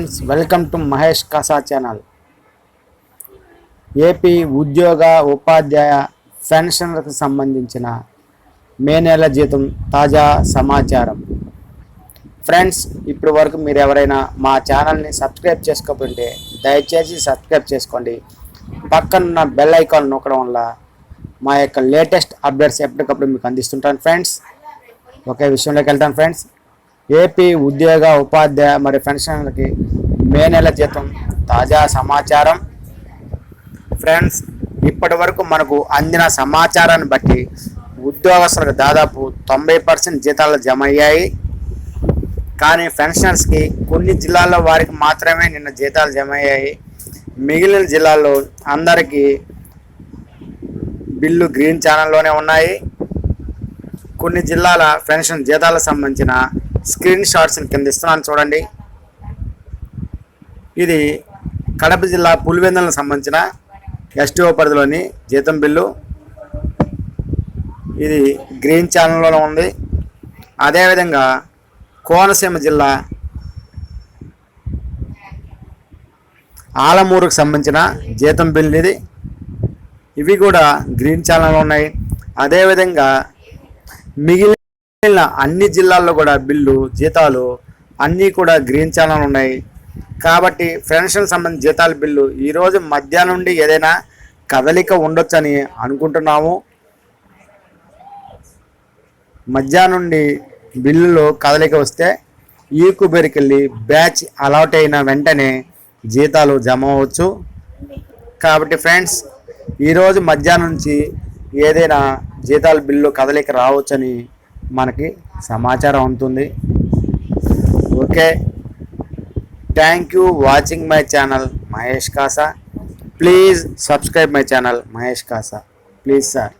Friends welcome to Mahesh Kasa channel. AP ఉద్యోగ ఉపాధ్యాయ పెన్షన్లకు సంబంధించిన మే నెల జీతం తాజా సమాచారం. ఫ్రెండ్స్ ఇప్పటి వరకు మీరు ఎవరైనా మా ఛానల్ని సబ్స్క్రైబ్ చేసుకోకుంటే దయచేసి సబ్స్క్రైబ్ చేసుకోండి. పక్కనున్న బెల్ ఐకాన్ నొక్కడం వల్ల మా యొక్క లేటెస్ట్ అప్డేట్స్ ఎప్పటికప్పుడు మీకు అందిస్తుంటాను ఫ్రెండ్స్. ఒకే విషయంలోకి వెళ్తాను ఫ్రెండ్స్. ఏపీ ఉద్యోగ ఉపాధ్యాయ మరి పెన్షన్లకి మే నెల జీతం. తాజా సమాచారం. ఫ్రెండ్స్ ఇప్పటి వరకు మనకు అందిన సమాచారాన్ని బట్టి ఉద్యోగస్తులకు దాదాపు తొంభై పర్సెంట్ జీతాలు జమ అయ్యాయి కానీ పెన్షనర్స్కి కొన్ని జిల్లాల్లో వారికి మాత్రమే నిన్న జీతాలు జమ అయ్యాయి మిగిలిన జిల్లాల్లో అందరికీ బిల్లు గ్రీన్ ఛానల్లోనే ఉన్నాయి. కొన్ని జిల్లాల పెన్షన్ జీతాలకు సంబంధించిన స్క్రీన్ షాట్స్ కింద ఇస్తున్నాను చూడండి. ఇది కడప జిల్లా పులివెందులకు సంబంధించిన ఎస్టీఓ పరిధిలోని జీతం బిల్లు. ఇది గ్రీన్ ఛానల్లో ఉంది. అదేవిధంగా కోనసీమ జిల్లా ఆలమూరుకు సంబంధించిన జీతం బిల్లు ఇది. ఇవి కూడా గ్రీన్ ఛానల్లో ఉన్నాయి. అదేవిధంగా మిగిలిన అన్ని జిల్లాల్లో కూడా బిల్లు జీతాలు అన్నీ కూడా గ్రీన్ ఛానల్ ఉన్నాయి. కాబట్టి పెన్షన్ సంబంధించి జీతాల బిల్లు ఈరోజు మధ్యాహ్నం నుండి ఏదైనా కదలిక ఉండొచ్చని అనుకుంటున్నాము. మధ్యాహ్నం నుండి బిల్లులో కదలిక వస్తే ఈ కుబేరికి వెళ్ళి బ్యాచ్ అలాట్ అయిన వెంటనే జీతాలు జమ అవ్వచ్చు. కాబట్టి ఫ్రెండ్స్ ఈరోజు మధ్యాహ్నం నుంచి ఏదైనా జీతాల బిల్లు కదలిక రావచ్చని మనకి సమాచారం ఉంటుంది okay. Thank you watching my channel Mahesh Kasa please subscribe my channel Mahesh Kasa please sir